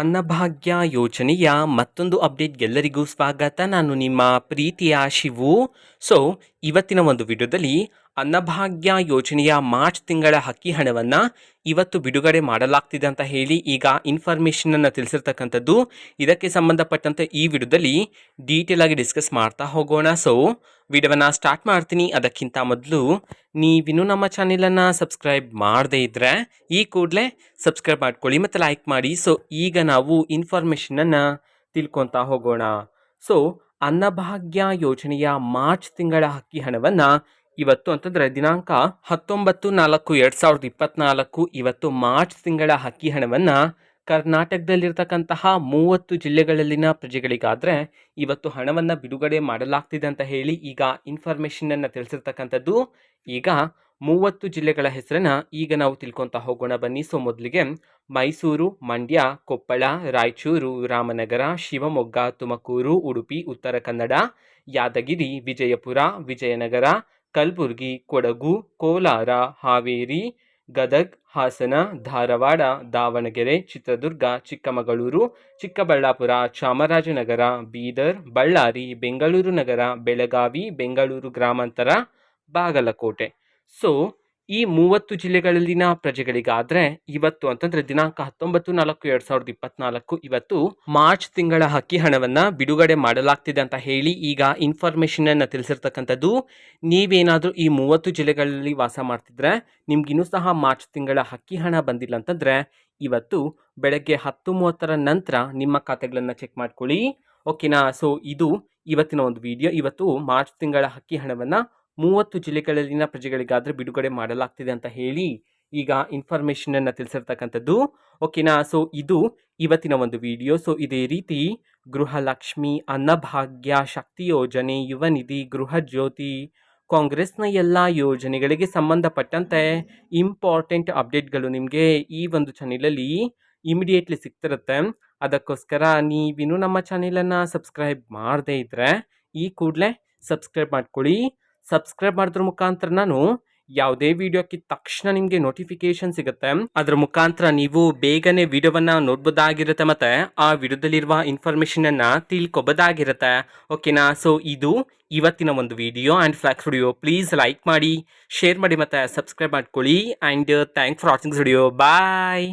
ಅನ್ನಭಾಗ್ಯ ಯೋಜನೆಯ ಮತ್ತೊಂದು ಅಪ್ಡೇಟ್ ಎಲ್ಲರಿಗೂ ಸ್ವಾಗತ. ನಾನು ನಿಮ್ಮ ಪ್ರೀತಿಯ ಶಿವು. ಸೊ ಇವತ್ತಿನ ಒಂದು ವಿಡಿಯೋದಲ್ಲಿ ಅನ್ನಭಾಗ್ಯ ಯೋಜನೆಯ ಮಾರ್ಚ್ ತಿಂಗಳ ಹಕ್ಕಿ ಹಣವನ್ನು ಇವತ್ತು ಬಿಡುಗಡೆ ಮಾಡಲಾಗ್ತಿದೆ ಅಂತ ಹೇಳಿ ಈಗ ಇನ್ಫಾರ್ಮೇಷನನ್ನು ತಿಳಿಸಿರ್ತಕ್ಕಂಥದ್ದು. ಇದಕ್ಕೆ ಸಂಬಂಧಪಟ್ಟಂತೆ ಈ ವಿಡಿಯೋದಲ್ಲಿ ಡೀಟೇಲ್ ಆಗಿ ಡಿಸ್ಕಸ್ ಮಾಡ್ತಾ ಹೋಗೋಣ. ಸೊ ವಿಡಿಯೋವನ್ನು ಸ್ಟಾರ್ಟ್ ಮಾಡ್ತೀನಿ. ಅದಕ್ಕಿಂತ ಮೊದಲು ನೀವಿನ್ನೂ ನಮ್ಮ ಚಾನೆಲನ್ನು ಸಬ್ಸ್ಕ್ರೈಬ್ ಮಾಡದೇ ಇದ್ದರೆ ಈ ಕೂಡಲೇ ಸಬ್ಸ್ಕ್ರೈಬ್ ಮಾಡ್ಕೊಳ್ಳಿ ಮತ್ತು ಲೈಕ್ ಮಾಡಿ. ಸೊ, ಈಗ ನಾವು ಇನ್ಫಾರ್ಮೇಷನನ್ನು ತಿಳ್ಕೊತಾ ಹೋಗೋಣ. ಸೊ, ಅನ್ನಭಾಗ್ಯ ಯೋಜನೆಯ ಮಾರ್ಚ್ ತಿಂಗಳ ಅಕ್ಕಿ ಹಣವನ್ನು ಇವತ್ತು ಅಂತಂದರೆ ದಿನಾಂಕ ಹತ್ತೊಂಬತ್ತು ನಾಲ್ಕು ಎರಡು ಸಾವಿರದ ಇಪ್ಪತ್ನಾಲ್ಕು, ಇವತ್ತು ಮಾರ್ಚ್ ತಿಂಗಳ ಅಕ್ಕಿ ಹಣವನ್ನು ಕರ್ನಾಟಕದಲ್ಲಿರ್ತಕ್ಕಂತಹ ಮೂವತ್ತು ಜಿಲ್ಲೆಗಳಲ್ಲಿನ ಪ್ರಜೆಗಳಿಗಾದರೆ ಇವತ್ತು ಹಣವನ್ನು ಬಿಡುಗಡೆ ಮಾಡಲಾಗ್ತಿದೆ ಅಂತ ಹೇಳಿ ಈಗ ಇನ್ಫಾರ್ಮೇಷನನ್ನು ತಿಳಿಸಿರ್ತಕ್ಕಂಥದ್ದು. ಈಗ ಮೂವತ್ತು ಜಿಲ್ಲೆಗಳ ಹೆಸರನ್ನ ಈಗ ನಾವು ತಿಳ್ಕೊತಾ ಹೋಗೋಣ ಬನ್ನಿ. ಸೊ ಮೊದಲಿಗೆ ಮೈಸೂರು, ಮಂಡ್ಯ, ಕೊಪ್ಪಳ, ರಾಯಚೂರು, ರಾಮನಗರ, ಶಿವಮೊಗ್ಗ, ತುಮಕೂರು, ಉಡುಪಿ, ಉತ್ತರ ಕನ್ನಡ, ಯಾದಗಿರಿ, ವಿಜಯಪುರ, ವಿಜಯನಗರ, ಕಲಬುರಗಿ, ಕೊಡಗು, ಕೋಲಾರ, ಹಾವೇರಿ ಗದಗ್, ಹಾಸನ, ಧಾರವಾಡ, ದಾವಣಗೆರೆ, ಚಿತ್ರದುರ್ಗ, ಚಿಕ್ಕಮಗಳೂರು, ಚಿಕ್ಕಬಳ್ಳಾಪುರ, ಚಾಮರಾಜನಗರ, ಬೀದರ್, ಬಳ್ಳಾರಿ, ಬೆಂಗಳೂರು ನಗರ, ಬೆಳಗಾವಿ, ಬೆಂಗಳೂರು ಗ್ರಾಮಾಂತರ, ಬಾಗಲಕೋಟೆ. ಸೊ ಈ ಮೂವತ್ತು ಜಿಲ್ಲೆಗಳಲ್ಲಿನ ಪ್ರಜೆಗಳಿಗಾದರೆ ಇವತ್ತು ಅಂತಂದ್ರೆ ದಿನಾಂಕ ಹತ್ತೊಂಬತ್ತು, ನಾಲ್ಕು, ಎರಡು ಸಾವಿರದ ಇಪ್ಪತ್ನಾಲ್ಕು, ಇವತ್ತು ಮಾರ್ಚ್ ತಿಂಗಳ ಹಕ್ಕಿ ಹಣವನ್ನ ಬಿಡುಗಡೆ ಮಾಡಲಾಗ್ತಿದೆ ಅಂತ ಹೇಳಿ ಈಗ ಇನ್ಫಾರ್ಮೇಷನನ್ನು ತಿಳಿಸಿರ್ತಕ್ಕಂಥದ್ದು. ನೀವೇನಾದ್ರೂ ಈ ಮೂವತ್ತು ಜಿಲ್ಲೆಗಳಲ್ಲಿ ವಾಸ ಮಾಡ್ತಿದ್ರೆ ನಿಮ್ಗಿನ್ನೂ ಸಹ ಮಾರ್ಚ್ ತಿಂಗಳ ಹಕ್ಕಿ ಹಣ ಬಂದಿಲ್ಲ ಅಂತಂದ್ರೆ ಇವತ್ತು ಬೆಳಗ್ಗೆ ಹತ್ತು ಮೂವತ್ತರ ನಂತರ ನಿಮ್ಮ ಖಾತೆಗಳನ್ನು ಚೆಕ್ ಮಾಡ್ಕೊಳ್ಳಿ. ಓಕೆನಾ ಸೊ ಇದು ಇವತ್ತಿನ ಒಂದು ವಿಡಿಯೋ ಇವತ್ತು ಮಾರ್ಚ್ ತಿಂಗಳ ಹಕ್ಕಿ ಹಣವನ್ನು ಮೂವತ್ತು ಜಿಲ್ಲೆಗಳಲ್ಲಿನ ಪ್ರಜೆಗಳಿಗಾದರೆ ಬಿಡುಗಡೆ ಮಾಡಲಾಗ್ತಿದೆ ಅಂತ ಹೇಳಿ ಈಗ ಇನ್ಫಾರ್ಮೇಷನನ್ನು ತಿಳಿಸಿರ್ತಕ್ಕಂಥದ್ದು. ಓಕೆನಾ ಸೊ ಇದು ಇವತ್ತಿನ ಒಂದು ವಿಡಿಯೋ ಸೊ ಇದೇ ರೀತಿ ಗೃಹಲಕ್ಷ್ಮಿ ಅನ್ನಭಾಗ್ಯ ಶಕ್ತಿ ಯೋಜನೆ, ಯುವ ನಿಧಿ, ಗೃಹ ಜ್ಯೋತಿ, ಕಾಂಗ್ರೆಸ್ನ ಎಲ್ಲ ಯೋಜನೆಗಳಿಗೆ ಸಂಬಂಧಪಟ್ಟಂತೆ ಇಂಪಾರ್ಟೆಂಟ್ ಅಪ್ಡೇಟ್ಗಳು ನಿಮಗೆ ಈ ಒಂದು ಚಾನೆಲಲ್ಲಿ ಇಮಿಡಿಯೇಟ್ಲಿ ಸಿಗ್ತಿರುತ್ತೆ. ಅದಕ್ಕೋಸ್ಕರ ನೀವಿನ್ನೂ ನಮ್ಮ ಚಾನೆಲನ್ನು ಸಬ್ಸ್ಕ್ರೈಬ್ ಮಾಡದೇ ಇದ್ದರೆ ಈ ಕೂಡಲೇ ಸಬ್ಸ್ಕ್ರೈಬ್ ಮಾಡ್ಕೊಳ್ಳಿ. ಸಬ್ಸ್ಕ್ರೈಬ್ ಮಾಡಿದ್ರ ಮುಖಾಂತರ ನಾನು ಯಾವುದೇ ವಿಡಿಯೋಕ್ಕೆ ತಕ್ಷಣ ನಿಮಗೆ ನೋಟಿಫಿಕೇಶನ್ ಸಿಗುತ್ತೆ. ಅದರ ಮುಖಾಂತರ ನೀವು ಬೇಗನೆ ವಿಡಿಯೋವನ್ನು ನೋಡ್ಬೋದಾಗಿರುತ್ತೆ ಮತ್ತು ಆ ವಿಡಿಯೋದಲ್ಲಿರುವ ಇನ್ಫಾರ್ಮೇಷನನ್ನು ತಿಳ್ಕೊಬೋದಾಗಿರುತ್ತೆ. ಓಕೆನಾ ಸೊ ಇದು ಇವತ್ತಿನ ಒಂದು video and flax video please like ಮಾಡಿ ಶೇರ್ ಮಾಡಿ ಮತ್ತು ಸಬ್ಸ್ಕ್ರೈಬ್ ಮಾಡ್ಕೊಳ್ಳಿ. And thank for watching video bye